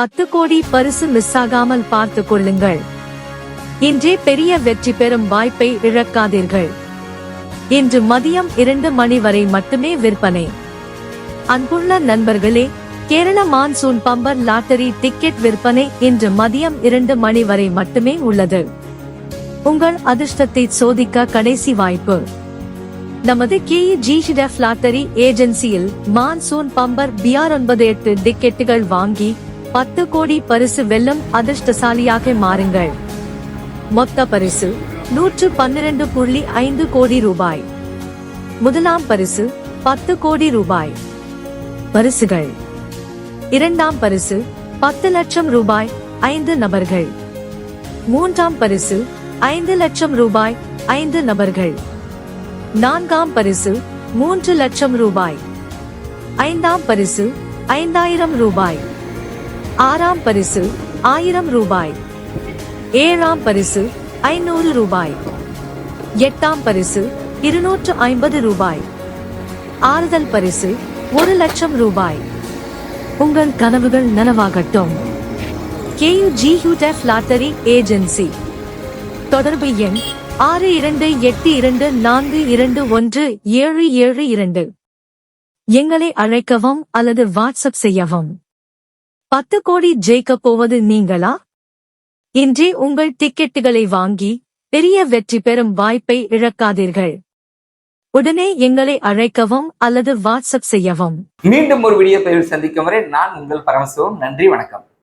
பத்து கோடி பரிசு மிஸ் ஆகாமல் பார்த்துக் கொள்ளுங்கள். இன்றே பெரிய வெற்றி பெறும் வாய்ப்பை இழக்காதீர்கள். இன்று மதியம் இரண்டு மணி வரை மட்டுமே விற்பனை. அன்புள்ள நண்பர்களே Kerala monsoon bumper lottery ticket விற்பனை இன்று மதியம் இரண்டு மணி வரை மட்டுமே உள்ளது. உங்கள் அதிர்ஷ்டத்தை சோதிக்க கடைசி வாய்ப்பு. நமது கே ஜிஷிடெஃப் லாட்டரி ஏஜென்சியில் மான்சூன் பம்பர் பிஆர் ஒன்பது எட்டு டிக்கெட்டுகள் வாங்கி பத்து கோடி பரிசு வெல்லும் அதிர்ஷ்டசாலியாக மாறுங்கள். மொத்த பரிசு நூற்று பன்னிரண்டு புள்ளி ஐந்து கோடி ரூபாய். முதலாம் பரிசு பத்து கோடி ரூபாய். பரிசுகள். இரண்டாம் பரிசு பத்து லட்சம் ரூபாய் ஐந்து நபர்கள். மூன்றாம் பரிசு ஐந்து லட்சம் ரூபாய் ஐந்து நபர்கள். நான்காம் பரிசு மூன்று லட்சம் ரூபாய். ஐந்தாம் பரிசு ஐந்தாயிரம் ரூபாய். ஆறாம் பரிசு ஆயிரம் ரூபாய். ஏழாம் பரிசு ஐநூறு ரூபாய். எட்டாம் பரிசு இருநூற்று ஐம்பது ரூபாய். ஆறுதல் பரிசு ஒரு லட்சம் ரூபாய். உங்கள் கனவுகள் நனவாகட்டும். K U lottery agency. தொடர்பு எண் ஆறு இரண்டு எட்டு இரண்டு நான்கு இரண்டு ஒன்று ஏழு ஏழு இரண்டு. எங்களை அழைக்கவும் அல்லது வாட்ஸ்அப் செய்யவும். பத்து கோடி ஜெயிக்கப் போவது நீங்களா? இன்றே உங்கள் டிக்கெட்டுகளை வாங்கி பெரிய வெற்றி பெறும் வாய்ப்பை இழக்காதீர்கள். உடனே எங்களை அழைக்கவும் அல்லது வாட்ஸ்அப் செய்யவும். மீண்டும் ஒரு வீடியோ பதிவில் சந்திக்கும் வரை நான் உங்கள் பரமசிவம். நன்றி வணக்கம்.